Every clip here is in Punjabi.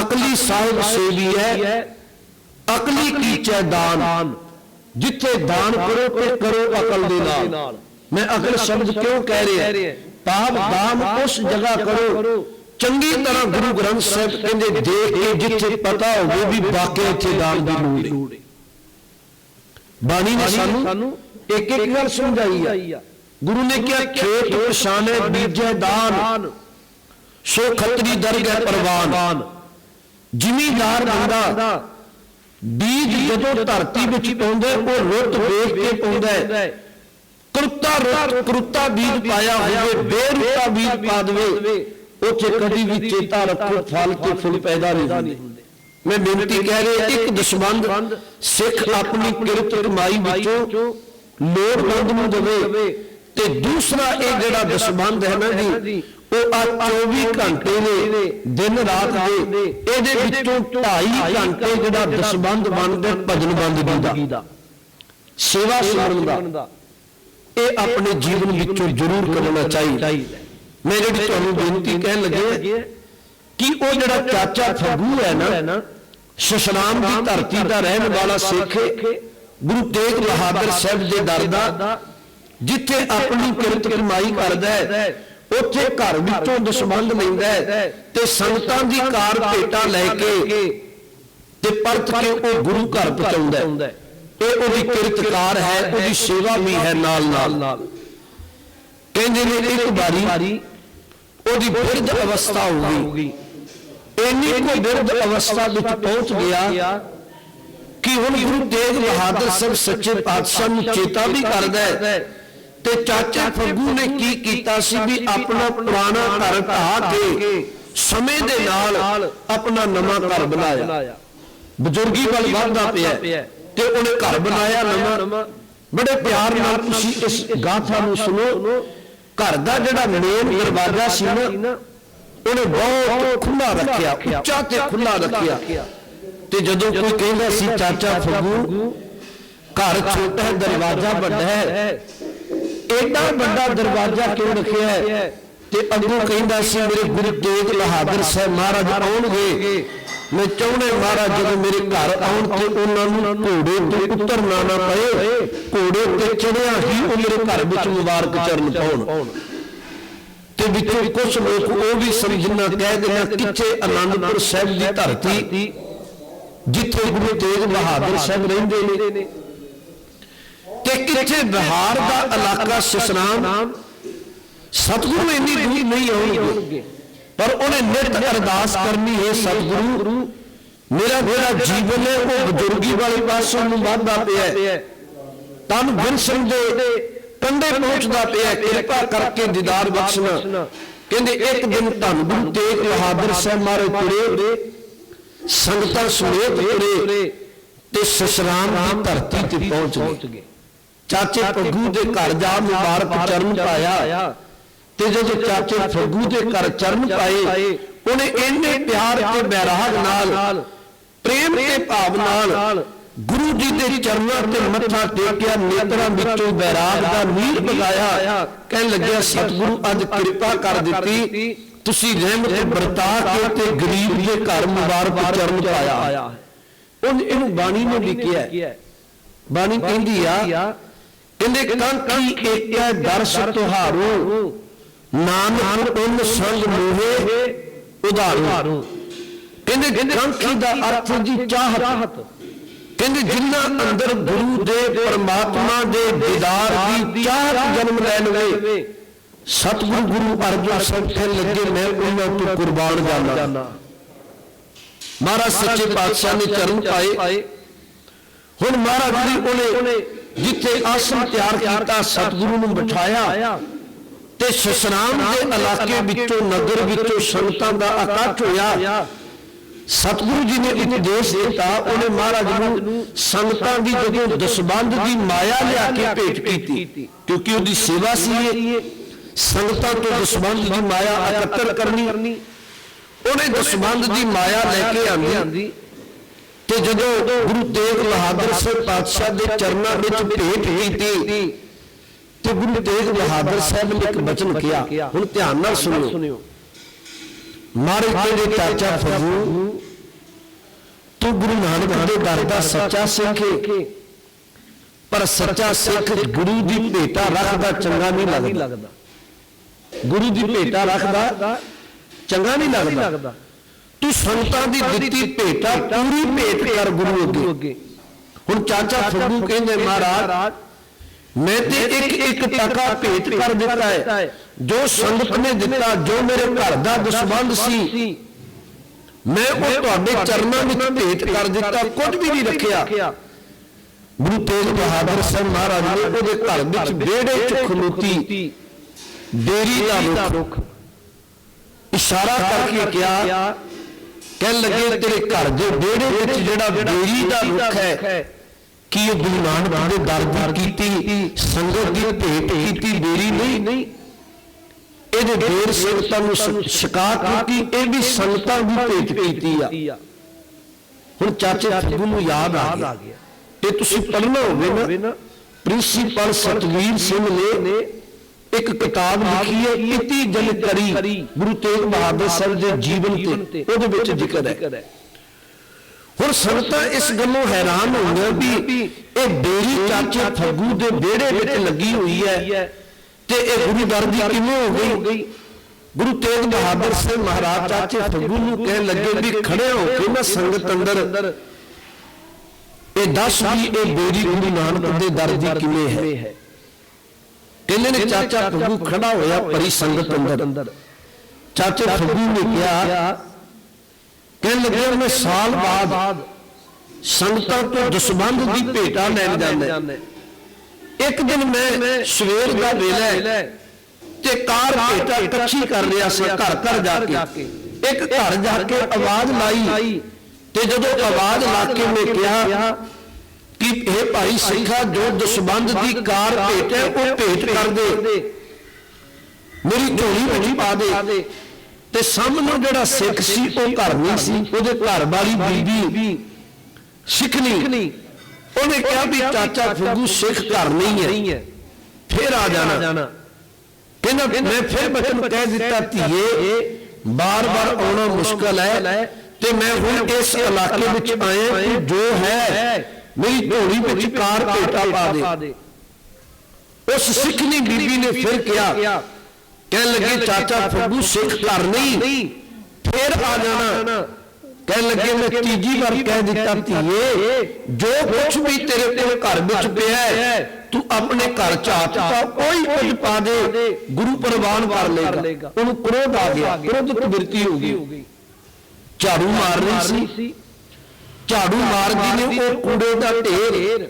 ਅਕਲੀ ਸਾਹਿਬ ਸੇਵੀਐ ਅਕਲੀ ਕੀਚੈ ਦਾਨ? ਜਿੱਥੇ ਦਾਨ ਕਰੋ ਤੇ ਕਰੋ ਅਕਲ ਦੇ ਨਾਲ। ਮੈਂ ਅਕਲ ਸ਼ਬਦ ਕਿਉਂ ਕਹਿ ਰਿਹਾ? ਪਾਪ, ਦਾਨ ਉਸ ਜਗ੍ਹਾ ਕਰੋ। ਚੰਗੀ ਤਰ੍ਹਾਂ ਗੁਰੂ ਗ੍ਰੰਥ ਸਾਹਿਬ ਕਹਿੰਦੇ, ਦੇਖ ਕੇ ਜਿੱਥੇ ਪਤਾ ਹੋਵੇ ਵੀ ਵਾਕਿਆ ਇੱਥੇ ਦਾਨ ਦੀ ਲੋੜ ਹੈ। ਬਾਣੀ ਨੇ ਸਾਨੂੰ ਇੱਕ ਇੱਕ ਗੱਲ ਸਮਝਾਈ ਆ। ਗੁਰੂ ਨੇ ਕਿਹਾ, ਖੇਤ ਪਛਾਣੇ ਬੀਜੈ ਦਾਨ। ਸੋ ਖੱਤਰੀ ਦਰਗਹਿ ਪ੍ਰਵਾਨ। ਜ਼ਿਮੀਦਾਰ ਬੰਦਾ ਬੀਜ ਜਦੋਂ ਧਰਤੀ ਵਿੱਚ ਪਾਉਂਦਾ ਉਹ ਰੁੱਤ ਵੇਖ ਕੇ ਪਾਉਂਦਾ ਹੈ। ਕਰੁੱਤਾ ਰੁੱਤ ਕਰੁੱਤਾ ਬੀਜ ਪਾਇਆ ਹੋਵੇ ਬੇਰੁੱਤਾ ਬੀਜ ਪਾ ਦੇਵੇ ਉੱਥੇ ਕਦੀ ਵੀ ਚੇਤਾ ਰੱਖੋ ਫਲ ਤੇ ਫੁੱਲ ਪੈਦਾ ਨਹੀਂ ਹੁੰਦੇ। ਮੈਂ ਬੇਨਤੀ ਕਹਿ ਰਿਹਾ ਇੱਕ ਦਸ਼ਮੰਦ ਸਿੱਖ ਆਪਣੀ ਕਿਰਤ ਕਮਾਈ ਵਿੱਚੋਂ ਲੋੜਵੰਦ ਨੂੰ ਦੇਵੇ। ਤੇ ਦੂਸਰਾ ਇਹ ਜਿਹੜਾ ਦਸ਼ਮੰਦ ਹੈ ਨਾ ਜੀ ਉਹ ਆ 24 ਘੰਟੇ ਨੇ ਦਿਨ ਰਾਤ ਦੇ ਇਹਦੇ ਵਿੱਚੋਂ 2.5 ਘੰਟੇ ਜਿਹੜਾ ਦਸ਼ਮੰਦ ਬਣਦਾ ਭਜਨ ਬੰਦਗੀ ਦਾ ਸੇਵਾ ਸਿਮਰਨ ਦਾ। ਇਹ ਆਪਣੇ ਜੀਵਨ ਵਿੱਚੋਂ ਜ਼ਰੂਰ ਕਰਨਾ ਚਾਹੀਦਾ। ਮੈਂ ਜਿਹੜੀ ਤੁਹਾਨੂੰ ਬੇਨਤੀ ਕਹਿਣ ਲੱਗੇ ਕਿ ਉਹ ਜਿਹੜਾ ਚਾਚਾ ਫਗੂ ਹੈ ਨਾ ਸ਼ਸ਼ਨਾਮ ਦੀ ਧਰਤੀ ਦਾ ਰਹਿਣ ਵਾਲਾ ਸਿੱਖ ਗੁਰੂ ਤੇਗ ਬਹਾਦਰ ਸਾਹਿਬ ਦੇ ਦਰ ਦਾ ਜਿੱਥੇ ਆਪਣੀ ਕਿਰਤ ਕਮਾਈ ਕਰਦਾ ਹੈ। ਉੱਥੇ ਘਰ ਵਿੱਚੋਂ ਦਸ਼ਮੰਦ ਲੈਂਦਾ ਤੇ ਸੰਗਤਾਂ ਦੀ ਕਾਰ ਭੇਟਾ ਲੈ ਕੇ ਤੇ ਪਰਤ ਕੇ ਉਹ ਗੁਰੂ ਘਰ ਪਹੁੰਚਾਉਂਦਾ ਇਹ ਉਹਦੀ ਕਿਰਤਕਾਰ ਹੈ ਉਹਦੀ ਸੇਵਾ ਵੀ ਹੈ ਨਾਲ ਨਾਲ ਕਹਿੰਦੇ ਨੇ ਇੱਕ ਵਾਰੀ ਉਹਦੀ ਬਿਰਧ ਅਵਸਥਾ ਹੋ ਗਈ। ਇੰਨੀ ਕੋ ਬਿਰਧ ਅਵਸਥਾ ਵਿੱਚ ਪਹੁੰਚ ਗਿਆ ਕਿ ਹੁਣ ਗੁਰੂ ਤੇਗ ਬਹਾਦਰ ਸਾਹਿਬ ਸੱਚੇ ਪਾਤਸ਼ਾਹ ਨੂੰ ਚੇਤਾ ਵੀ ਕਰਦਾ ਹੈ। ਤੇ ਚਾਚਾ ਫੱਗੂ ਨੇ ਕੀ ਕੀਤਾ ਸੀ ਵੀ ਆਪਣਾ ਪੁਰਾਣਾ ਘਰ ਢਾਹ ਕੇ ਸਮੇਂ ਦੇ ਨਾਲ ਆਪਣਾ ਨਵਾਂ ਘਰ ਬਣਾਇਆ। ਬਜ਼ੁਰਗੀ ਵੱਲ ਵੱਧਦਾ ਪਿਆ। ਤੇ ਉਹਨੇ ਘਰ ਬਣਾਇਆ ਨਵਾਂ। ਬੜੇ ਪਿਆਰ ਨਾਲ ਤੁਸੀਂ ਇਸ ਗਾਥਾ ਨੂੰ ਸੁਣੋ। ਘਰ ਦਾ ਜਿਹੜਾ ਮੇਨ ਦਰਵਾਜ਼ਾ ਸੀ ਨਾ ਉਹਨੇ ਬਹੁਤ ਖੁੱਲਾ ਰੱਖਿਆ ਉੱਚਾ ਤੇ ਖੁੱਲਾ ਰੱਖਿਆ। ਤੇ ਜਦੋਂ ਕੋਈ ਕਹਿੰਦਾ ਸੀ ਚਾਚਾ ਫੱਗੂ ਘਰ ਛੋਟਾ ਹੈ ਦਰਵਾਜ਼ਾ ਵੱਡਾ ਹੈ। ਐਡਾ ਵੱਡਾ ਦਰਵਾਜ਼ਾ ਕਿਉਂ ਰੱਖਿਆ ਹੈ? ਤੇ ਅੱਗੋਂ ਕਹਿੰਦਾ ਸੀ, ਮੇਰੇ ਗੁਰੂ ਤੇਗ ਬਹਾਦਰ ਸਾਹਿਬ ਮਹਾਰਾਜ ਆਉਣਗੇ। ਮੈਂ ਚਾਹੁੰਦਾ ਮਹਾਰਾਜ, ਜਦੋਂ ਮੇਰੇ ਘਰ ਆਉਣ ਤੇ ਉਹਨਾਂ ਨੂੰ ਘੋੜੇ ਤੇ ਉਤਰਨਾ ਨਾ ਪਏ, ਘੋੜੇ ਤੇ ਚੜਿਆ ਹੀ ਉਹ ਮੇਰੇ ਘਰ ਵਿੱਚ ਮੁਬਾਰਕ ਚਰਨ ਪਾਉਣ। ਤੇ ਵਿੱਚੋਂ ਕੁਝ ਲੋਕ ਉਹ ਵੀ ਸਮਝਣਾ ਕਹਿ ਦੇਣਾ ਕਿੱਥੇ ਅਨੰਦਪੁਰ ਸਾਹਿਬ ਦੀ ਧਰਤੀ, ਜਿੱਥੇ ਗੁਰੂ ਤੇਗ ਬਹਾਦਰ ਸਾਹਿਬ ਰਹਿੰਦੇ ਨੇ? ਕਿੱਥੇ ਬਿਹਾਰ ਦਾ ਇਲਾਕਾ ਸਸਨਾਮ ਸਤਿਗੁਰੂ ਇੰਨੀ ਦੂਰ ਨਹੀਂ ਆਉਣਗੇ ਪਰ ਉਹਨੇ ਨਿਤ ਅਰਦਾਸ ਕਰਨੀ ਹੈ ਸਤਿਗੁਰੂ। ਮੇਰਾ ਜਿਹੜਾ ਜੀਵਨ ਹੈ ਉਹ ਬਜ਼ੁਰਗੀ ਵਾਲੇ ਪਾਸੋਂ ਨੂੰ ਵੱਧਦਾ ਪਿਆ ਹੈ। ਤਨ ਗੁਰ ਸਿੰਘ ਦੇ ਕੰਡੇ ਪਹੁੰਚਦਾ ਪਿਆ ਕਿਰਪਾ ਕਰਕੇ ਦੀਦਾਰ ਬਖਸ਼ਣਾ। ਕਹਿੰਦੇ ਇੱਕ ਦਿਨ ਧੰਨ ਗੁਰੂ ਤੇਗ ਬਹਾਦਰ ਸਾਹਿਬ ਮਾਰੇ ਤੁਰੇ। ਸੰਗਤਾਂ ਸਮੇਤ ਤੁਰੇ। ਤੇ ਸਸਰਾਮ ਦੀ ਧਰਤੀ ਤੇ ਪਹੁੰਚ ਗਏ। ਚਾਚੇ ਫੱਗੂ ਦੇ ਘਰ ਜਾ ਮੁਬਾਰਕ ਚਰਨ ਪਾਇਆ। ਤੇ ਜਦੋਂ ਚਾਚੇ ਫੱਗੂ ਦੇ ਘਰ ਚਰਨ ਪਾਏ ਉਹਨੇ ਇੰਨੇ ਪਿਆਰ ਤੇ ਬੈਰਾਗ ਨਾਲ ਪ੍ਰੇਮ ਤੇ ਭਾਵ ਨਾਲ ਗੁਰੂ ਜੀ ਦੇ ਚਰਨਾਂ ਤੇ ਮੱਥਾ ਟੇਕਿਆ ਨੇਤਰਾਂ ਵਿੱਚੋਂ ਬੈਰਾਗ ਦਾ ਨੀਰ ਵਗਾਇਆ ਕਹਿਣ ਲੱਗਿਆ ਸਤਿਗੁਰੂ ਅੱਜ ਕਿਰਪਾ ਕਰ ਦਿੱਤੀ। ਤੁਸੀਂ ਰਹਿਮਤ ਵਰਤਾ ਕੇ ਤੇ ਗਰੀਬ ਦੇ ਘਰ ਮੁਬਾਰਕ ਚਰਨ ਪਾਇਆ। ਉਹ ਇਹਨੂੰ ਬਾਣੀ ਨੇ ਕਿਹਾ ਬਾਣੀ ਕਹਿੰਦੀ ਆ ਕਹਿੰਦੇ ਕੰਕੀ ਏਕੈ ਦਰਸ ਤੁਹਾਰੂ। ਨਾਨਕ ਉਨ ਸੰਗ ਮੋਹੇ ਉਧਾਰੂ। ਕਹਿੰਦੇ ਕੰਕੀ ਦਾ ਅਰਥ ਜੀ ਚਾਹਤ। ਕਹਿੰਦੇ ਜਿੰਨਾ ਅੰਦਰ ਗੁਰੂ ਦੇ ਪਰਮਾਤਮਾ ਦੇ ਦੀਦਾਰ ਦੀ ਚਾਹਤ ਜਨਮ ਲੈ ਲਵੇ। ਸਤਿਗੁਰੂ ਗੁਰੂ ਅਰਜਨ ਸਾਹਿਬ ਕਹਿਣ ਲੱਗੇ ਮੈਂ ਉਹਨਾਂ ਤੋਂ ਕੁਰਬਾਨ ਜਾਣਾ ਮਹਾਰਾਜ ਸੱਚੇ ਪਾਤਸ਼ਾਹ ਨੇ ਚਰਨ ਪਾਏ। ਹੁਣ ਮਹਾਰਾਜ ਜੀ ਉਹਨੇ ਜਿੱਥੇ ਆਸਣ ਤਿਆਰ ਕੀਤਾ ਸਤਿਗੁਰੂ ਨੂੰ ਬਿਠਾਇਆ ਤੇ ਸਸਨਾਮ ਦੇ ਇਲਾਕੇ ਵਿੱਚੋਂ ਨਗਰ ਵਿੱਚੋਂ ਸੰਗਤਾਂ ਦਾ ਇਕੱਠ ਹੋਇਆ ਸਤਿਗੁਰੂ ਜੀ ਨੇ ਉਪਦੇਸ਼ ਦਿੱਤਾ ਉਹਨੇ ਮਹਾਰਾਜ ਨੂੰ ਸੰਗਤਾਂ ਦੀ ਜਦੋਂ ਦਸਬੰਦ ਦੀ ਮਾਇਆ ਲਿਆ ਕੇ ਭੇਟ ਕੀਤੀ ਕਿਉਂਕਿ ਉਹਦੀ ਸੇਵਾ ਸੀ ਇਹ ਸੰਗਤਾਂ ਤੋਂ ਦਸਬੰਦ ਦੀ ਮਾਇਆ ਇਕੱਤਰ ਕਰਨੀ। ਉਹਨੇ ਦਸਬੰਦ ਦੀ ਮਾਇਆ ਲੈ ਕੇ ਆਂਦੀ। ਤੇ ਜਦੋਂ ਗੁਰੂ ਤੇਗ ਬਹਾਦਰ ਸਾਹਿਬ ਪਾਤਸ਼ਾਹ ਦੇ ਚਰਨਾਂ ਵਿੱਚ ਭੇਟ ਕੀਤੀ ਤੇ ਗੁਰੂ ਤੇਗ ਬਹਾਦਰ ਸਾਹਿਬ ਨੇ ਇੱਕ ਬਚਨ ਕਿਹਾ, ਹੁਣ ਧਿਆਨ ਨਾਲ ਸੁਣਿਓ। ਮਹਾਰਾਜ ਕਹਿੰਦੇ, ਚਾਚਾ ਫਗੂ ਤੂੰ ਗੁਰੂ ਨਾਨਕ ਦੇ ਦਰ ਦਾ ਸੱਚਾ ਸਿੱਖ ਪਰ ਸੱਚਾ ਸਿੱਖ ਗੁਰੂ ਦੀ ਭੇਟਾ ਰੱਖਦਾ ਚੰਗਾ ਨਹੀਂ ਲੱਗਦਾ। ਗੁਰੂ ਦੀ ਭੇਟਾ ਰੱਖਦਾ, ਚੰਗਾ ਨਹੀਂ ਲੱਗਦਾ। ਤੂੰ ਸੰਤਾਂ ਦੀ ਦਿੱਤੀ ਭੇਟਾ ਪੂਰੀ ਭੇਟ ਕਰ ਗੁਰੂ ਅੱਗੇ। ਹੁਣ ਚਾਚਾ ਫੱਗੂ ਕਹਿੰਦੇ ਮਹਾਰਾਜ ਮੈਂ ਤੇ ਇੱਕ ਇੱਕ ਟਕਾ ਭੇਟ ਕਰ ਦਿੱਤਾ ਹੈ। ਜੋ ਸੰਗਤ ਨੇ ਦਿੱਤਾ ਜੋ ਮੇਰੇ ਘਰ ਦਾ ਦਸਬੰਦ ਸੀ ਮੈਂ ਉਹ ਤੁਹਾਡੇ ਚਰਨਾਂ ਵਿੱਚ ਭੇਟ ਕਰ ਦਿੱਤਾ ਕੁਝ ਵੀ ਨਹੀਂ ਰੱਖਿਆ। ਗੁਰੂ ਤੇਗ ਬਹਾਦਰ ਸਾਹਿਬ ਮਹਾਰਾਜ ਨੇ ਉਹਦੇ ਘਰ ਵਿੱਚ ਵਿਹੜੇ 'ਚ ਖਲੋਤੀ। ਬੇਰੀ ਦਾ ਰੁੱਖ। ਇਸ਼ਾਰਾ ਕਰਕੇ ਕਿਹਾ ਕਹਿਣ ਲੱਗੇ ਤੇਰੇ ਘਰ ਦੇ ਵਿਹੜੇ ਵਿੱਚ ਜਿਹੜਾ ਬੇਰੀ ਦਾ ਰੁੱਖ ਹੈ ਕੀ ਇਹ ਗੁਰੂ ਨਾਨਕ ਦੇ ਦਰ ਦੀ ਕੀਤੀ ਸੰਗਤ ਦੀ ਭੇਟ ਕੀਤੀ ਬੇਰੀ ਨਹੀਂ ਇਹਦੇ ਬੇਰ ਸੰਗਤਾਂ ਨੂੰ ਸ- ਛਕਾ ਕਿਉਂਕਿ ਇਹ ਵੀ ਸੰਗਤਾਂ ਦੀ ਭੇਟ ਕੀਤੀ ਆ। ਹੁਣ ਚਾਚੇ ਫੱਗੂ ਨੂੰ ਯਾਦ ਆ ਗਿਆ। ਇਹ ਤੁਸੀਂ ਪੜ੍ਹਨਾ ਹੋਵੇ ਨਾ ਪ੍ਰਿੰਸੀਪਲ ਸਤਵੀਰ ਸਿੰਘ ਨੇ ਇੱਕ ਕਿਤਾਬ ਲਿਖੀ ਹੈ ਇਤੀ ਜਨ ਕਰੀ। ਗੁਰੂ ਤੇਗ ਬਹਾਦਰ ਸਾਹਿਬ ਦੇ ਜੀਵਨ ਤੇ ਉਹਦੇ ਵਿੱਚ ਜ਼ਿਕਰ ਹੈ। ਹੁਣ ਸੰਗਤਾਂ ਇਸ ਗੱਲੋਂ ਹੈਰਾਨ ਹੋਈਆਂ ਵੀ ਇਹ ਬੇਰੀ ਚਾਚੇ ਫੱਗੂ ਦੇ ਵਿਹੜੇ ਵਿੱਚ ਲੱਗੀ ਹੋਈ ਹੈ। ਤੇ ਇਹ ਗੁਰੂ ਦਰ ਦੀ ਕਿਵੇਂ ਹੋ ਗਈ? ਗੁਰੂ ਤੇਗ ਬਹਾਦਰ ਸਿੰਘ ਮਹਾਰਾਜ ਚਾਚੇ ਫੱਗੂ ਨੂੰ ਕਹਿਣ ਲੱਗੇ ਵੀ ਖੜੇ ਹੋ ਕੇ ਨਾ ਸੰਗਤ ਅੰਦਰ ਇਹ ਦੱਸ ਵੀ ਇਹ ਬੇਰੀ ਗੁਰੂ ਨਾਨਕ ਦੇ ਦਰ ਦੀ ਕਿਵੇਂ ਹੈ? ਕਹਿੰਦੇ ਨੇ ਚਾਚਾ ਫੱਗੂ ਖੜਾ ਹੋਇਆ ਪਰੀ ਸੰਗਤ ਅੰਦਰ। ਚਾਚੇ ਫੱਗੂ ਨੇ ਕਿਹਾ ਕਹਿਣ ਲੱਗੇ ਮੈਂ ਸਾਲ ਬਾਅਦ ਸੰਗਤਾਂ ਤੋਂ ਦਸਬੰਧ ਦੀ ਭੇਟਾ ਲੈਣ ਜਾਂਦਾ। ਇੱਕ ਦਿਨ ਮੈਂ ਸਵੇਰ ਦਾ ਵੇਲਾ ਤੇ ਕਾਰ ਭੇਟਾ ਇਕੱਠੀ ਕਰ ਰਿਹਾ ਸੀ ਘਰ ਘਰ ਜਾ ਕੇ। ਇੱਕ ਘਰ ਜਾ ਕੇ ਆਵਾਜ਼ ਲਾਈ ਤੇ ਜਦੋਂ ਆਵਾਜ਼ ਲਾ ਕੇ ਮੈਂ ਕਿਹਾ ਕਿ ਇਹ ਭਾਈ ਸਿੱਖਾ ਜੋ ਦਸਬੰਧ ਦੀ ਕਾਰ ਭੇਟ ਹੈ ਉਹ ਭੇਟ ਕਰ ਦੇ। ਮੇਰੀ ਝੋਲੀ ਵਿੱਚ ਪਾ ਦੇ। ਤੇ ਸਾਹਮਣੇ ਜਿਹੜਾ ਸਿੱਖ ਸੀ ਉਹ ਘਰ ਨਹੀਂ ਸੀ ਉਹਦੇ ਘਰ ਵਾਲੀ ਬੀਬੀ ਸਿੱਖਣੀ। ਉਹਨੇ ਕਿਹਾ ਵੀ ਚਾਚਾ ਫੁੱਗੂ ਸਿੱਖ ਘਰ ਨਹੀਂ ਹੈ। ਫੇਰ ਆ ਜਾਣਾ। ਕਹਿੰਦਾ ਮੈਂ ਫਿਰ ਬਚਨ ਕਹਿ ਦਿੱਤਾ ਧੀਏ ਬਾਰ-ਬਾਰ ਆਉਣਾ ਮੁਸ਼ਕਲ ਹੈ ਤੇ ਮੈਂ ਹੁਣ ਇਸ ਇਲਾਕੇ ਵਿੱਚ ਆਇਆ ਜੋ ਹੈ ਮੇਰੀ ਝੋਲੀ ਵਿੱਚ ਕਾਰ ਭੇਟਾ ਪਾ ਦੇ। ਉਸ ਸਿੱਖਣੀ ਬੀਬੀ ਨੇ ਫਿਰ ਕਿਹਾ ਕਹਿਣ ਲੱਗੇ ਚਾਚਾ ਫੱਗੂ ਸਿੱਖ ਘਰ ਨਹੀਂ। ਫੇਰ ਆ ਜਾਣਾ। ਕਹਿਣ ਲੱਗੇ ਮੈਂ ਤੀਜੀ ਵਾਰ ਕਹਿ ਦਿੱਤਾ ਧੀਏ ਜੋ ਕੁਝ ਵੀ ਤੇਰੇ ਕੋਲ ਘਰ ਵਿੱਚ ਪਿਆ ਹੈ ਤੂੰ ਆਪਣੇ ਘਰ ਚ ਹੱਥ ਪਾ ਕੋਈ ਕੁਝ ਪਾ ਦੇ ਗੁਰੂ ਪ੍ਰਵਾਨ ਕਰ ਲੇਗਾ ਉਹਨੂੰ ਕ੍ਰੋਧ ਆ ਗਿਆ ਕ੍ਰੋਧਿਤ ਬਿਰਤੀ ਹੋ ਗਈ। ਝਾੜੂ ਮਾਰ ਰਹੀ ਸੀ। ਝਾੜੂ ਮਾਰਦੀ ਨੇ ਉਹ ਕੂੜੇ ਦਾ ਢੇਰ।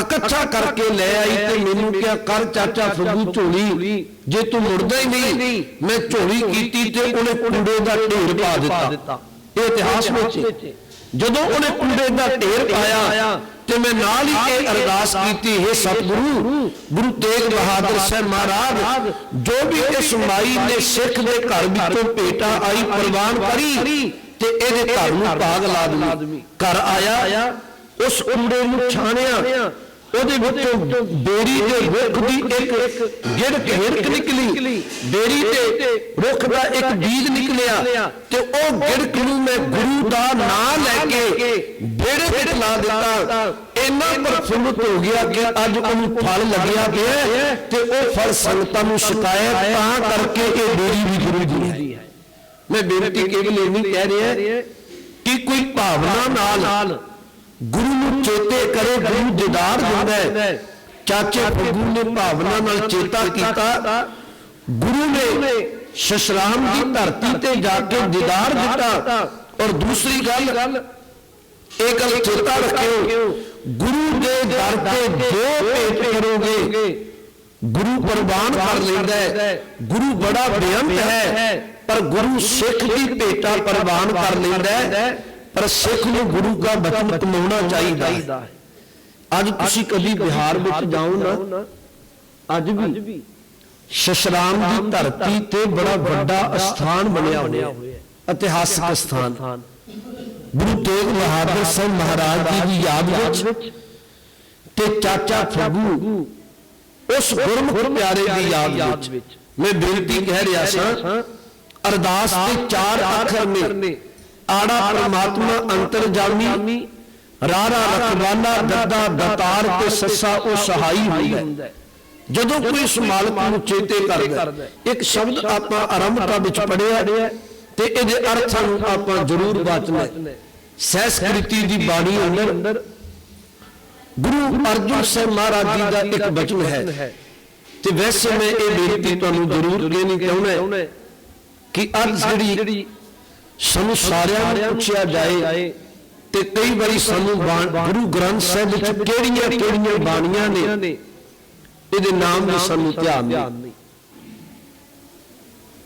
ਇਕੱਠਾ ਕਰਕੇ ਲੈ ਆਈ ਤੇ ਮੈਨੂੰ ਕਿਹਾ ਕਰ ਚਾਚਾ ਫੱਗੂ ਝੋਲੀ। ਜੇ ਤੂੰ ਮੁੜਦਾ ਹੀ ਨਹੀਂ ਮੈਂ ਝੋਲੀ ਕੀਤੀ ਤੇ ਉਹਨੇ ਕੂੜੇ ਦਾ ਢੇਰ ਪਾ ਦਿੱਤਾ। ਇਹ ਇਤਿਹਾਸ ਵਿੱਚ ਜਦੋਂ ਉਹਨੇ ਕੂੜੇ ਦਾ ਢੇਰ ਪਾਇਆ ਤੇ ਮੈਂ ਨਾਲ ਹੀ ਇਹ ਅਰਦਾਸ ਕੀਤੀ ਹੈ ਸਤਿਗੁਰੂ ਗੁਰੂ ਤੇਗ ਬਹਾਦਰ ਸਾਹਿਬ ਮਹਾਰਾਜ ਜੋ ਵੀ ਇਸ ਮਾਈ ਨੇ ਸਿੱਖ ਦੇ ਘਰ ਵਿੱਚੋਂ ਭੇਟਾ ਆਈ ਪ੍ਰਵਾਨ ਕਰੀ ਤੇ ਇਹਦੇ ਘਰ ਨੂੰ ਭਾਗ ਲਾ ਦਵੀ ਘਰ ਆਇਆ ਉਸ ਕੂੜੇ ਨੂੰ ਛਾਣਿਆ। ਉਹਦੇ ਵਿੱਚੋਂ ਬੇਰੀ ਦੇ ਰੁੱਖ ਦੀ ਇੱਕ ਗਿੜਕ ਹਿੜਕ ਨਿਕਲੀ। ਬੇਰੀ ਤੇ ਰੁੱਖ ਦਾ ਇੱਕ ਬੀਜ ਨਿਕਲਿਆ ਤੇ ਉਹ ਗਿੜਕ ਨੂੰ ਮੈਂ ਗੁਰੂ ਦਾ ਨਾਮ ਲੈ ਕੇ ਬੇੜੇ ਵਿੱਚ ਲਾ ਦਿੱਤਾ। ਇੰਨਾ ਪ੍ਰਫੁੱਲਤ ਹੋ ਗਿਆ ਕਿ ਅੱਜ ਉਹਨੂੰ ਫਲ ਲੱਗਿਆ ਗਿਆ ਤੇ ਉਹ ਫਲ ਸੰਗਤਾਂ ਨੂੰ ਸ਼ਿਕਾਇਤ ਤਾਂ ਕਰਕੇ ਇਹ ਬੇਰੀ ਵੀ ਗੁਰੂ ਦੀ ਹੈ ਮੈਂ ਬੇਨਤੀ ਕੇਵਲ ਇੰਨੀ ਕਹਿ ਰਿਹਾ ਕਿ ਕੋਈ ਭਾਵਨਾ ਨਾਲ ਗੁਰੂ ਨੂੰ ਚੇਤੇ ਕਰੇ ਗੁਰੂ ਦੀਦਾਰ ਦਿੰਦਾ ਹੈ। ਚਾਚੇ ਫੱਗੂ ਨੇ ਭਾਵਨਾ ਨਾਲ ਚੇਤਾ ਕੀਤਾ। ਗੁਰੂ ਨੇ ਸ਼ਸ਼ਰਾਮ ਦੀ ਧਰਤੀ ਤੇ ਜਾ ਕੇ ਦੀਦਾਰ ਦਿੱਤਾ। ਔਰ ਦੂਸਰੀ ਗੱਲ ਇਹ ਗੱਲ ਚੇਤਾ ਰੱਖਿਓ। ਗੁਰੂ ਦੇ ਦਰ ਤੇ ਜੋ ਭੇਟ ਕਰੋਗੇ ਗੁਰੂ ਕੁਰਬਾਨ ਕਰ ਲੈਂਦਾ ਹੈ। ਗੁਰੂ ਬੜਾ ਬੇਅੰਤ ਹੈ। ਪਰ ਗੁਰੂ ਸਿੱਖ ਦੀ ਭੇਟਾ ਕੁਰਬਾਨ ਕਰ ਲੈਂਦਾ ਪਰ ਸਿੱਖ ਨੂੰ ਗੁਰੂ ਦਾ ਬਚਨ ਕਮਾਉਣਾ ਚਾਹੀਦਾ ਹੈ। ਅੱਜ ਤੁਸੀਂ ਕਦੀ ਬਿਹਾਰ ਵਿੱਚ ਜਾਓ ਨਾ ਅੱਜ ਵੀ ਸ਼ਸ਼ਰਾਮ ਦੀ ਧਰਤੀ ਤੇ ਬੜਾ ਵੱਡਾ ਅਸਥਾਨ ਬਣਿਆ ਹੋਇਆ ਹੈ ਇਤਿਹਾਸਕ ਸਥਾਨ ਗੁਰੂ ਤੇਗ ਬਹਾਦਰ ਸਿੰਘ ਮਹਾਰਾਜ ਜੀ ਦੀ ਯਾਦ ਵਿੱਚ ਤੇ ਚਾਚਾ ਫੱਗੂ ਉਸ ਗੁਰਮੁਖ ਪਿਆਰੇ ਦੀ ਯਾਦ ਵਿੱਚ। ਮੈਂ ਬੇਨਤੀ ਕਹਿ ਰਿਹਾ ਸਾਂ ਅਰਦਾਸ ਦੇ ਚਾਰ ਅੱਖਰ ਨੇ ਆੜਾ ਪਰਮਾਤਮਾ ਅੰਤਰਜਾਮੀ, ਰਾਰਾ ਰਖਵਾਲਾ ਦੱਦਾ ਦਤਾਰ ਤੇ ਸੱਸਾ ਉਹ ਸਹਾਈ ਹੁੰਦਾ ਹੈ। ਜਦੋਂ ਕੋਈ ਇਸ ਮਾਲਕ ਨੂੰ ਚੇਤੇ ਕਰਦਾ ਇੱਕ ਸ਼ਬਦ ਆਪਾਂ ਆਰੰਭਤਾ ਵਿੱਚ ਪੜਿਆ ਤੇ ਇਹਦੇ ਅਰਥਾਂ ਨੂੰ ਆਪਾਂ ਜ਼ਰੂਰ ਬਾਚਣਾ ਹੈ। ਦੀ ਬਾਣੀ ਅੰਦਰ ਗੁਰੂ ਅਰਜਨ ਸਾਹਿਬ ਮਹਾਰਾਜ ਜੀ ਦਾ ਇੱਕ ਬਚਨ ਹੈ ਤੇ ਵੈਸੇ ਮੈਂ ਇਹ ਬੇਨਤੀ ਤੁਹਾਨੂੰ ਜ਼ਰੂਰ ਕਹਿਣੀ ਚਾਹੁੰਦਾ ਕਿ ਅੱਜ ਜਿਹੜੀ ਸਾਨੂੰ ਸਾਰਿਆਂ ਨੂੰ ਪੁੱਛਿਆ ਜਾਏ ਤੇ ਕਈ ਵਾਰੀ ਸਾਨੂੰ ਬਾਣ- ਗੁਰੂ ਗ੍ਰੰਥ ਸਾਹਿਬ ਵਿੱਚ ਕਿਹੜੀਆਂ ਕਿਹੜੀਆਂ ਬਾਣੀਆਂ ਨੇ ਇਹਦੇ ਨਾਮ ਵੀ ਸਾਨੂੰ ਧਿਆਨ ਨਹੀਂ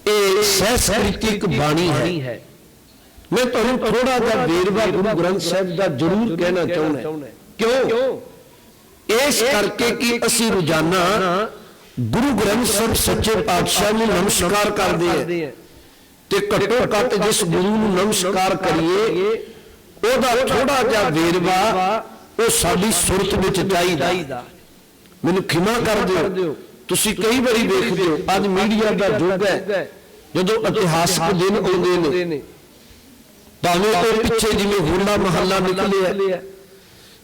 ਇਹ ਸਹਿਸਕ੍ਰਿਤਿਕ ਬਾਣੀ ਹੈ। ਮੈਂ ਤੁਹਾਨੂੰ ਥੋੜਾ ਜਿਹਾ ਵੇਰਵਾ ਗੁਰੂ ਗ੍ਰੰਥ ਸਾਹਿਬ ਦਾ ਜ਼ਰੂਰ ਕਹਿਣਾ ਚਾਹੁੰਦਾ ਕਿਉਂ? ਇਸ ਕਰਕੇ ਕਿ ਅਸੀਂ ਰੋਜ਼ਾਨਾ ਗੁਰੂ ਗ੍ਰੰਥ ਸਾਹਿਬ ਸੱਚੇ ਪਾਤਸ਼ਾਹ ਨੂੰ ਨਮਸਕਾਰ ਕਰਦੇ ਹਾਂ। ਤੇ ਘੱਟੋ ਘੱਟ ਜਿਸ ਗੁਰੂ ਨੂੰ ਨਮਸਕਾਰ ਕਰੀਏ, ਉਹਦਾ ਥੋੜਾ ਜਿਹਾ ਵੇਰਵਾ ਉਹ ਸਾਡੀ ਸੁਰਤ ਵਿੱਚ ਚਾਹੀਦਾ। ਮੈਨੂੰ ਖਿਮਾ ਕਰ ਦਿਓ। ਤੁਸੀਂ ਕਈ ਵਾਰੀ ਵੇਖਦੇ ਹੋ, ਅੱਜ ਮੀਡੀਆ ਦਾ ਯੁੱਗ ਹੈ, ਜਦੋਂ ਇਤਿਹਾਸਕ ਦਿਨ ਆਉਂਦੇ ਨੇ, ਭਾਵੇਂ ਉਹ ਪਿੱਛੇ ਜਿਵੇਂ ਹੋਲਾ ਮਹੱਲਾ ਨਿਕਲਿਆ,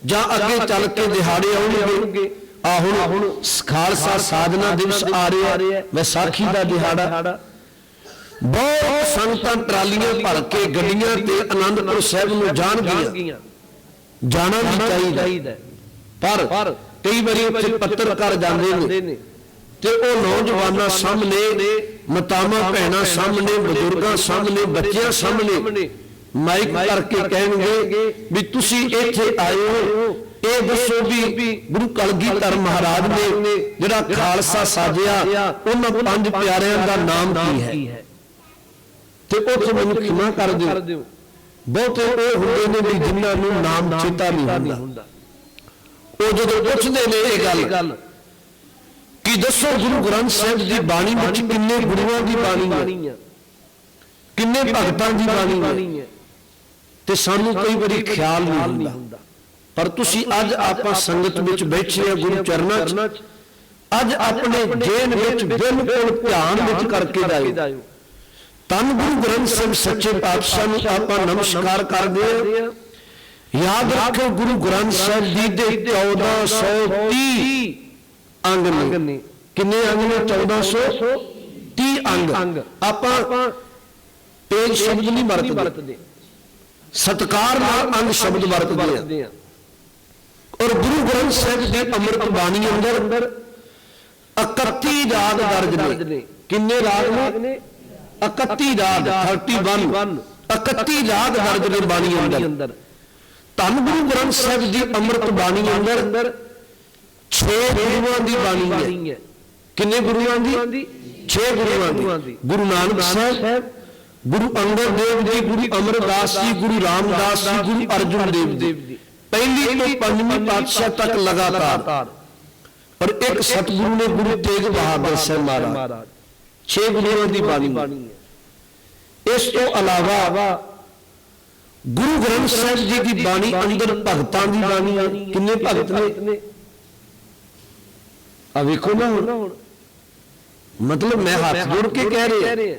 ਜਾਂ ਅੱਗੇ ਚੱਲ ਕੇ ਦਿਹਾੜੇ ਆਉਣਗੇ ਆ ਹੁਣ ਖਾਲਸਾ ਸਾਧਨਾ ਦਿਵਸ ਆ ਰਿਹਾ ਹੈ ਵਿਸਾਖੀ ਦਾ ਦਿਹਾੜਾ ਬਹੁਤ ਸੰਗਤਾਂ ਟਰਾਲੀਆਂ ਭਰ ਕੇ ਗੱਡੀਆਂ ਤੇ ਆਨੰਦਪੁਰ ਸਾਹਿਬ ਨੂੰ ਜਾਣਗੀਆਂ। ਜਾਣਾ ਵੀ ਚਾਹੀਦਾ। ਪਰ ਕਈ ਵਾਰੀ ਉੱਥੇ ਪੱਤਰਕਾਰ ਜਾਂਦੇ ਨੇ ਤੇ ਉਹ ਨੌਜਵਾਨਾਂ ਸਾਹਮਣੇ ਮਤਾਮਾ ਭੈਣਾਂ ਸਾਹਮਣੇ ਬਜ਼ੁਰਗਾਂ ਸਾਹਮਣੇ ਬੱਚਿਆਂ ਸਾਹਮਣੇ ਮਾਈਕ ਕਰਕੇ ਕਹਿਣਗੇ ਵੀ ਤੁਸੀਂ ਇੱਥੇ ਆਏ ਹੋ। ਇਹ ਦੱਸੋ ਵੀ ਗੁਰੂ ਕਲਗੀਧਰ ਮਹਾਰਾਜ ਨੇ ਜਿਹੜਾ ਖਾਲਸਾ ਸਾਜਿਆ ਉਹਨਾਂ ਪੰਜ ਪਿਆਰਿਆਂ ਦਾ ਨਾਮ ਕੀ ਹੈ? ਤੇ ਉੱਥੇ ਮੈਨੂੰ ਖਿਮਾ ਕਰ ਦਿਓ। ਬਹੁਤੇ ਉਹ ਹੁੰਦੇ ਨੇ ਵੀ ਜਿਨ੍ਹਾਂ ਨੂੰ ਨਾਮ ਚੇਤਾ ਨਹੀਂ ਹੁੰਦਾ। ਉਹ ਜਦੋਂ ਪੁੱਛਦੇ ਨੇ ਇਹ ਗੱਲ ਕਿ ਦੱਸੋ ਗੁਰੂ ਗ੍ਰੰਥ ਸਾਹਿਬ ਦੀ ਬਾਣੀ ਵਿੱਚ ਕਿੰਨੇ ਗੁਰੂਆਂ ਦੀ ਬਾਣੀ ਹੈ? ਕਿੰਨੇ ਭਗਤਾਂ ਦੀ ਬਾਣੀ ਹੈ? ਤੇ ਸਾਨੂੰ ਕਈ ਵਾਰੀ ਖਿਆਲ ਨਹੀਂ ਹੁੰਦਾ। ਪਰ ਤੁਸੀਂ ਅੱਜ ਆਪਾਂ ਸੰਗਤ ਵਿੱਚ ਬੈਠੇ ਆ ਗੁਰੂ ਚਰਨਾਂ 'ਚ। ਅੱਜ ਆਪਣੇ ਜੇਨ ਵਿੱਚ ਬਿਲਕੁਲ ਧਿਆਨ ਵਿੱਚ ਕਰਕੇ ਜਾਇਓ। ਤਨ ਗੁਰੂ ਗ੍ਰੰਥ ਸਾਹਿਬ ਸੱਚੇ ਪਾਤਸ਼ਾਹ ਨੂੰ ਆਪਾਂ ਨਮਸਕਾਰ ਕਰਦੇ ਹਾਂ। ਯਾਦ ਰੱਖੋ ਗੁਰੂ ਗ੍ਰੰਥ ਸਾਹਿਬ ਜੀ ਦੇ 1430 ਅੰਗ ਨੇ। ਕਿੰਨੇ ਅੰਗ ਨੇ? 1430 ਅੰਗ। ਆਪਾਂ ਪੇਜ ਸ਼ਬਦ ਨਹੀਂ ਵਰਤਦੇ। ਸਤਕਾਰ ਨਾਲ ਅੰਗ ਸ਼ਬਦ ਵਰਤਦੇ ਆ। ਔਰ ਗੁਰੂ ਗ੍ਰੰਥ ਸਾਹਿਬ ਦੀ ਅੰਮ੍ਰਿਤ ਬਾਣੀ ਅੰਦਰ 31 ਰਾਗ ਦਰਜ ਨੇ? ਕਿੰਨੇ ਰਾਗ ਨੇ? 31 ਰਾਗ 31 31 ਰਾਗ ਦਰਜ ਨੇ ਬਾਣੀ ਅੰਦਰ। ਧੰਨ ਗੁਰੂ ਗ੍ਰੰਥ ਸਾਹਿਬ ਦੀ ਅੰਮ੍ਰਿਤ ਬਾਣੀ ਅੰਦਰ 6 ਗੁਰੂਆਂ ਦੀ ਬਾਣੀ ਹੈ। ਕਿੰਨੇ ਗੁਰੂਆਂ ਦੀ? 6 ਗੁਰੂਆਂ ਦੀ। ਗੁਰੂ ਨਾਨਕ ਸਾਹਿਬ, ਗੁਰੂ ਅੰਗਦ ਦੇਵ ਜੀ, ਗੁਰੂ ਅਮਰਦਾਸ ਜੀ, ਗੁਰੂ ਰਾਮਦਾਸ ਜੀ, ਗੁਰੂ ਅਰਜਨ ਦੇਵ ਜੀ। ਪਹਿਲੀ ਤੋਂ ਪੰਜਵੀਂ ਪਾਤਸ਼ਾਹ ਤੱਕ ਲਗਾਤਾਰ। ਪਰ ਇੱਕ ਸਤਿਗੁਰੂ ਨੇ ਗੁਰੂ ਤੇਗ ਬਹਾਦਰ ਸਾਹਿਬ ਮਹਾਰਾਜ 6 ਗੁਰੂਆਂ ਦੀ ਬਾਣੀ ਹੈ। ਇਸ ਤੋਂ ਇਲਾਵਾ ਗੁਰੂ ਗ੍ਰੰਥ ਸਾਹਿਬ ਜੀ ਦੀ ਬਾਣੀ ਅੰਦਰ ਭਗਤਾਂ ਦੀ ਬਾਣੀ ਹੈ। ਕਿੰਨੇ ਭਗਤ ਨੇ? ਆ ਵੇਖੋ ਨਾ ਹੁਣ। ਮਤਲਬ ਮੈਂ ਹੱਥ ਜੋੜ ਕੇ ਕਹਿ ਰਿਹਾ।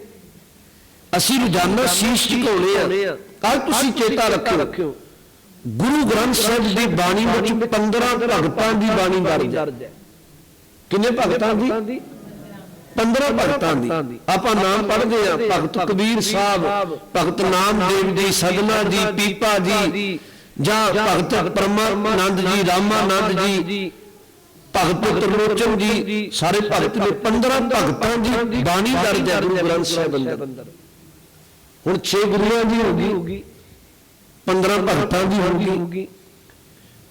ਅਸੀਂ ਰੋਜ਼ਾਨਾ ਸੀਸ ਝੁਕਾਉਣੇ ਆ ਕੱਲ ਤੁਸੀਂ ਚੇਤਾ ਰੱਖਿਓ। ਗੁਰੂ ਗ੍ਰੰਥ ਸਾਹਿਬ ਦੀ ਬਾਣੀ ਵਿੱਚ 15 ਭਗਤਾਂ ਦੀ ਬਾਣੀ ਦਰਜ ਹੈ। ਕਿੰਨੇ ਭਗਤਾਂ ਦੀ? 15 ਭਗਤਾਂ ਦੀ। ਆਪਾਂ ਨਾਮ ਪੜ੍ਹਦੇ ਆ ਭਗਤ ਕਬੀਰ ਸਾਹਿਬ ਭਗਤ ਨਾਮਦੇਵ ਜੀ ਸਦਨਾ ਜੀ ਪੀਪਾ ਜੀ ਜਾਂ। ਭਗਤ ਪਰਮਾਨੰਦ ਜੀ ਰਾਮਾਨੰਦ ਜੀ ਭਗਤ ਤਰਲੋਚਨ ਜੀ ਸਾਰੇ ਭਗਤ ਨੇ 15 ਭਗਤਾਂ ਦੀ ਬਾਣੀ ਦਰਜ ਹੈ ਗੁਰੂ ਗ੍ਰੰਥ ਸਾਹਿਬ ਅੰਦਰ। ਹੁਣ 6 ਗੁਰੂਆਂ ਦੀ ਹੋ ਗਈ 15 ਭਗਤਾਂ ਦੀ ਹੋ ਗਈ।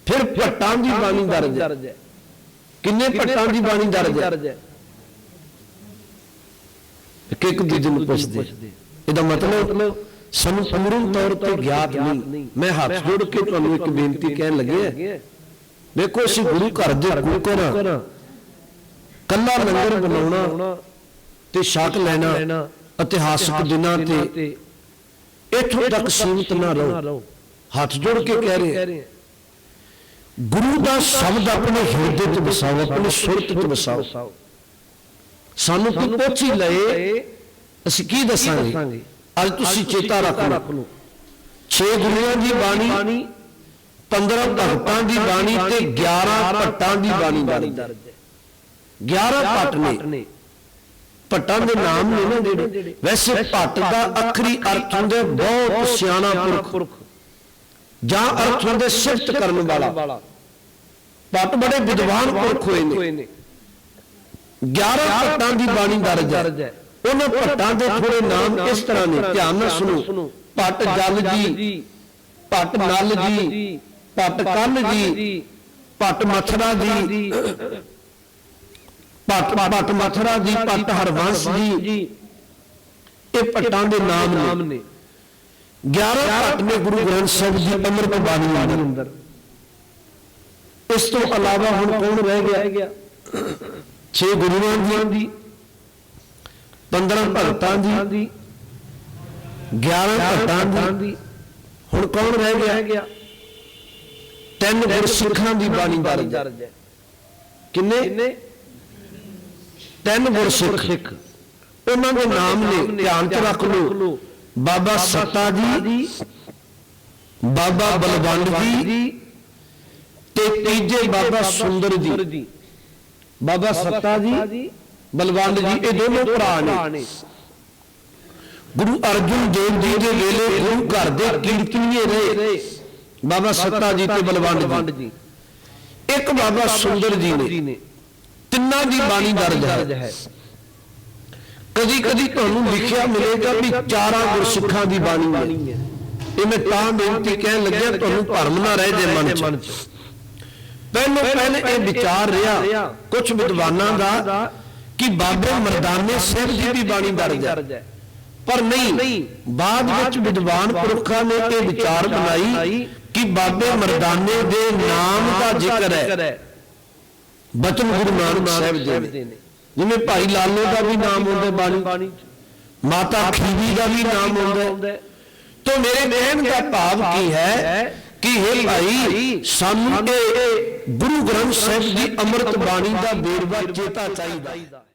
ਫਿਰ ਭੱਟਾਂ ਦੀ ਬਾਣੀ ਦਰਜ ਹੈ। ਕਿੰਨੇ ਭੱਟਾਂ ਦੀ ਬਾਣੀ ਦਰਜ ਹੈ? ਇੱਕ ਇੱਕ ਦੂਜੇ ਨੂੰ ਪੁੱਛਦੇ। ਇਹਦਾ ਮਤਲਬ ਸਾਨੂੰ ਪੂਰਨ ਤੌਰ ਤੇ ਗਿਆਤ ਨਹੀਂ। ਮੈਂ ਹੱਥ ਜੋੜ ਕੇ ਤੁਹਾਨੂੰ ਇੱਕ ਬੇਨਤੀ ਕਹਿਣ ਲੱਗਿਆ ਵੇਖੋ ਅਸੀਂ ਗੁਰੂ ਘਰ ਦੇ ਗੁਰਕਰ ਕੱਲਾ ਲੰਗਰ ਬਣਾਉਣਾ ਤੇ ਛਕ ਲੈਣਾ ਇਤਿਹਾਸਕ ਦਿਨਾਂ ਤੇ। ਇੱਥੋਂ ਤੱਕ ਸੀਮਿਤ ਨਾ ਰਹੋ। ਹੱਥ ਜੋੜ ਕੇ ਕਹਿ ਰਹੇ ਗੁਰੂ ਦਾ ਸ਼ਬਦ ਆਪਣੇ ਹਿਰਦੇ 'ਚ ਵਸਾਓ ਆਪਣੇ ਸੁਰਤ 'ਚ ਵਸਾਓ। ਸਾਨੂੰ ਕੋਈ ਪੁੱਛ ਹੀ ਲਏ ਅਸੀਂ ਕੀ ਦੱਸਾਂਗੇ? ਅੱਜ ਤੁਸੀਂ ਚੇਤਾ ਰੱਖ ਲਓ। 6 ਗੁਰੂਆਂ ਦੀ ਬਾਣੀ 15 ਭਗਤਾਂ ਦੀ ਬਾਣੀ ਤੇ 11 ਭੱਟਾਂ ਦੀ ਬਾਣੀ ਦਰਜ ਹੈ। 11 ਭੱਟ ਨੇ। ਭੱਟਾਂ ਦੇ ਨਾਮ ਨੇ ਨਾ ਜਿਹੜੇ ਵੈਸੇ ਭੱਟ ਦਾ ਅੱਖਰੀ ਅਰਥ ਹੁੰਦਾ ਬਹੁਤ ਸਿਆਣਾ ਪੁਰਖ। ਜਾਂ ਅਰਥ ਹੁੰਦਾ ਸਿਫਤ ਕਰਨ ਵਾਲਾ। ਭੱਟ ਬੜੇ ਵਿਦਵਾਨ ਪੁਰਖ ਹੋਏ ਨੇ। 11 ਭੱਟਾਂ ਦੀ ਬਾਣੀ ਦਰਜ ਹੈ। ਉਹਨਾਂ ਭੱਟਾਂ ਦੇ ਥੋੜੇ ਨਾਮ ਇਸ ਤਰ੍ਹਾਂ ਨੇ। ਧਿਆਨ ਨਾਲ ਸੁਣੋ। ਭੱਟ ਜਲ ਜੀ ਭੱਟ ਨਲ ਜੀ ਭੱਟ ਕੰਨ ਜੀ ਭੱਟ ਮਥਰਾ ਜੀ। ਭੱਟ ਭੱਟ ਮਥਰਾ ਜੀ ਭੱਟ ਹਰਵੰਸ ਜੀ। ਇਹ ਭੱਟਾਂ ਦੇ ਨਾਮ ਨੇ। 11 ਭੱਟ ਨੇ ਗੁਰੂ ਗ੍ਰੰਥ ਸਾਹਿਬ ਜੀ ਅੰਮ੍ਰਿਤ ਬਾਣੀ ਅੰਦਰ। ਇਸ ਤੋਂ ਇਲਾਵਾ ਹੁਣ ਕੌਣ ਰਹਿ ਗਿਆ? 6 ਗੁਰੂਆਂ ਦੀ 15 ਭਗਤਾਂ ਦੀ 11 ਭਗਤਾਂ ਦੀ ਹੁਣ ਕੌਣ ਰਹਿ ਗਿਆ? ਤਿੰਨ ਗੁਰਸਿੱਖਾਂ ਦੀ ਬਾਣੀ ਦਰਜ ਹੈ ਕਿੰਨੇ? ਤਿੰਨ ਗੁਰਸਿੱਖ। ਉਹਨਾਂ ਦੇ ਨਾਮ ਨੇ ਧਿਆਨ ਚ ਰੱਖ ਲਓ। ਬਾਬਾ ਸੱਤਾ ਜੀ ਬਾਬਾ ਬਲਵੰਡ ਜੀ ਤੇ ਤੀਜੇ ਬਾਬਾ ਸੁੰਦਰ ਜੀ। ਬਾਬਾ ਸੱਤਾ ਜੀ ਬਲਵੰਡ ਜੀ ਇਹ ਦੋਨੋਂ ਭਰਾ ਨੇ। ਗੁਰੂ ਅਰਜਨ ਦੇਵ ਜੀ ਦੇ ਵੇਲੇ ਗੁਰੂ ਘਰ ਦੇ ਕੀਰਤਨੀਏ ਰਹੇ। ਬਾਬਾ ਸੱਤਾ ਜੀ ਤੇ ਬਲਵੰਡ ਜੀ। ਇੱਕ ਬਾਬਾ ਸੁੰਦਰ ਜੀ ਨੇ। ਤਿੰਨਾਂ ਦੀ ਬਾਣੀ ਦਰਜ ਹੈ। ਕਦੀ ਕਦੀ ਤੁਹਾਨੂੰ ਲਿਖਿਆ ਮਿਲੇਗਾ ਵੀ ਚਾਰਾਂ ਗੁਰਸਿੱਖਾਂ ਦੀ ਬਾਣੀ ਹੈ। ਇਹ ਮੈਂ ਤਾਂ ਬੇਨਤੀ ਕਹਿਣ ਲੱਗਿਆ ਤੁਹਾਨੂੰ ਭਰਮ ਨਾ ਰਹਿ ਜੇ ਮਨ ਚ। ਪਹਿਲੋਂ ਪਹਿਲੇ ਇਹ ਵਿਚਾਰ ਰਿਹਾ ਕੁਝ ਵਿਦਵਾਨਾਂ ਦਾ ਕਿ ਬਾਬੇ ਮਰਦਾਨੇ ਸਾਹਿਬ ਜੀ ਦੀ ਬਾਣੀ ਦਰਜ ਹੈ ਪਰ ਨਹੀਂ ਬਾਅਦ ਵਿੱਚ ਵਿਦਵਾਨ ਪੁਰਖਾਂ ਨੇ ਇਹ ਵਿਚਾਰ ਬਣਾਈ ਕਿ ਬਾਬੇ ਮਰਦਾਨੇ ਦੇ ਨਾਮ ਦਾ ਜ਼ਿਕਰ ਹੈ। ਬਚਨ ਗੁਰੂ ਨਾਨਕ ਸਾਹਿਬ ਜੀ ਨੇ ਜਿਵੇਂ ਭਾਈ ਲਾਲੋ ਦਾ ਵੀ ਨਾਮ ਹੁੰਦਾ ਬਾਣੀ ਮਾਤਾ ਖੀਵੀ ਦਾ ਵੀ ਨਾਮ ਹੁੰਦਾ ਤੋ ਮੇਰੇ ਕਹਿਣ ਦਾ ਭਾਵ ਕੀ ਹੈ ਕਿ ਇਹ ਭਾਈ। ਸਾਨੂੰ ਇਹ ਗੁਰੂ ਗ੍ਰੰਥ ਸਾਹਿਬ ਦੀ ਅੰਮ੍ਰਿਤ ਬਾਣੀ ਦਾ ਬੇਰਵਾ ਚੇਤਾ ਚਾਹੀਦਾ।